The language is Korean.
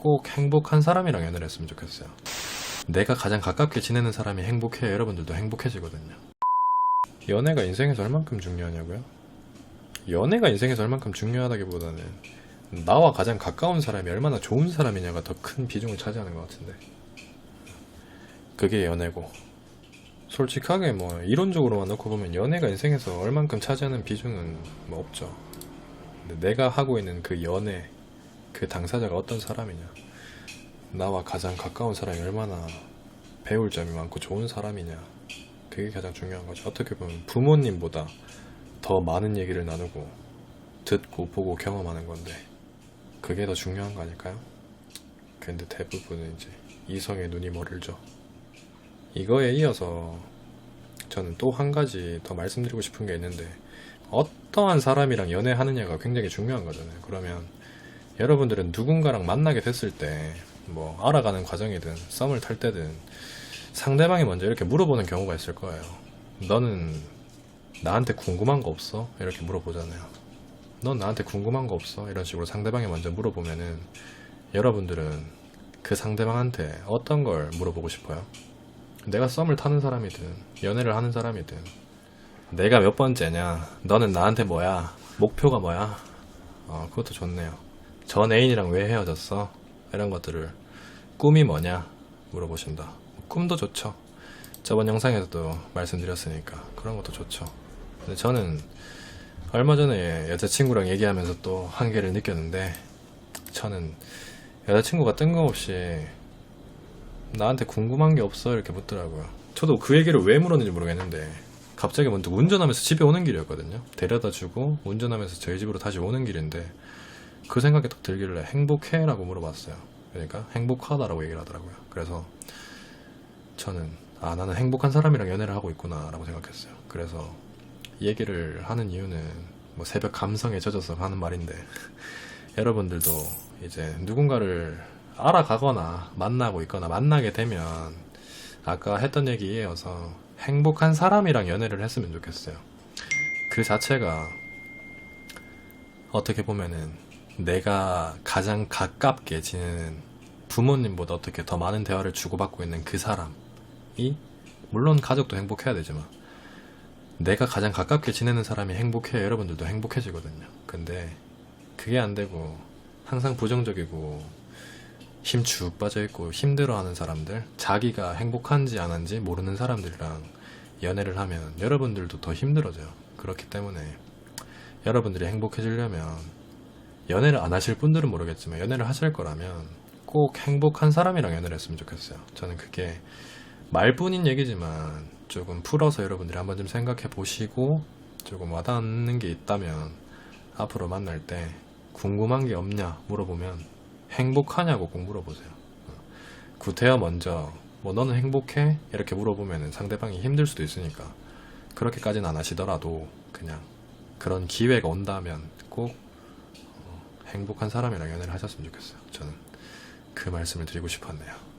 꼭 행복한 사람이랑 연애를 했으면 좋겠어요. 내가 가장 가깝게 지내는 사람이 행복해야 여러분들도 행복해지거든요. 연애가 인생에서 얼만큼 중요하냐고요? 연애가 인생에서 얼만큼 중요하다기보다는 나와 가장 가까운 사람이 얼마나 좋은 사람이냐가 더 큰 비중을 차지하는 것 같은데. 그게 연애고. 솔직하게 뭐 이론적으로만 놓고 보면 연애가 인생에서 얼만큼 차지하는 비중은 뭐 없죠. 근데 내가 하고 있는 그 연애, 그 당사자가 어떤 사람이냐. 나와 가장 가까운 사람이 얼마나 배울 점이 많고 좋은 사람이냐. 그게 가장 중요한 거죠. 어떻게 보면 부모님보다 더 많은 얘기를 나누고 듣고 보고 경험하는 건데 그게 더 중요한 거 아닐까요? 근데 대부분은 이제 이성의 눈이 멀죠. 이거에 이어서 저는 또 한 가지 더 말씀드리고 싶은 게 있는데 어떠한 사람이랑 연애하느냐가 굉장히 중요한 거잖아요. 그러면 여러분들은 누군가랑 만나게 됐을 때 뭐 알아가는 과정이든 썸을 탈 때든 상대방이 먼저 이렇게 물어보는 경우가 있을 거예요. 너는 나한테 궁금한 거 없어? 이렇게 물어보잖아요. 넌 나한테 궁금한 거 없어? 이런 식으로 상대방이 먼저 물어보면은 여러분들은 그 상대방한테 어떤 걸 물어보고 싶어요? 내가 썸을 타는 사람이든 연애를 하는 사람이든 내가 몇 번째냐? 너는 나한테 뭐야? 목표가 뭐야? 어, 그것도 좋네요. 전 애인이랑 왜 헤어졌어? 이런 것들을 꿈이 뭐냐? 물어보신다. 꿈도 좋죠. 저번 영상에서도 말씀드렸으니까 그런 것도 좋죠. 근데 저는 얼마 전에 여자친구랑 얘기하면서 또 한계를 느꼈는데 저는 여자친구가 뜬금없이 나한테 궁금한 게 없어 이렇게 묻더라고요. 저도 그 얘기를 왜 물었는지 모르겠는데 갑자기 문득 운전하면서 집에 오는 길이었거든요. 데려다 주고 운전하면서 저희 집으로 다시 오는 길인데 그 생각이 딱 들길래 행복해?라고 물어봤어요. 그러니까 행복하다라고 얘기를 하더라고요. 그래서 저는 아 나는 행복한 사람이랑 연애를 하고 있구나 라고 생각했어요. 그래서 이 얘기를 하는 이유는 뭐 새벽 감성에 젖어서 하는 말인데 여러분들도 이제 누군가를 알아가거나 만나고 있거나 만나게 되면 아까 했던 얘기에 이어서 행복한 사람이랑 연애를 했으면 좋겠어요. 그 자체가 어떻게 보면은 내가 가장 가깝게 지내는 부모님보다 어떻게 더 많은 대화를 주고받고 있는 그 사람이 물론 가족도 행복해야 되지만 내가 가장 가깝게 지내는 사람이 행복해야 여러분들도 행복해지거든요. 근데 그게 안 되고 항상 부정적이고 힘쭉 빠져 있고 힘들어하는 사람들, 자기가 행복한지 안 한지 모르는 사람들이랑 연애를 하면 여러분들도 더 힘들어져요. 그렇기 때문에 여러분들이 행복해지려면 연애를 안 하실 분들은 모르겠지만 연애를 하실 거라면 꼭 행복한 사람이랑 연애를 했으면 좋겠어요. 저는 그게 말뿐인 얘기지만 조금 풀어서 여러분들이 한번 좀 생각해 보시고 조금 와닿는 게 있다면 앞으로 만날 때 궁금한 게 없냐 물어보면 행복하냐고 꼭 물어보세요. 어. 구태여 먼저 뭐 너는 행복해? 이렇게 물어보면 상대방이 힘들 수도 있으니까 그렇게까지는 안 하시더라도 그냥 그런 기회가 온다면 꼭 어, 행복한 사람이랑 연애를 하셨으면 좋겠어요. 저는 그 말씀을 드리고 싶었네요.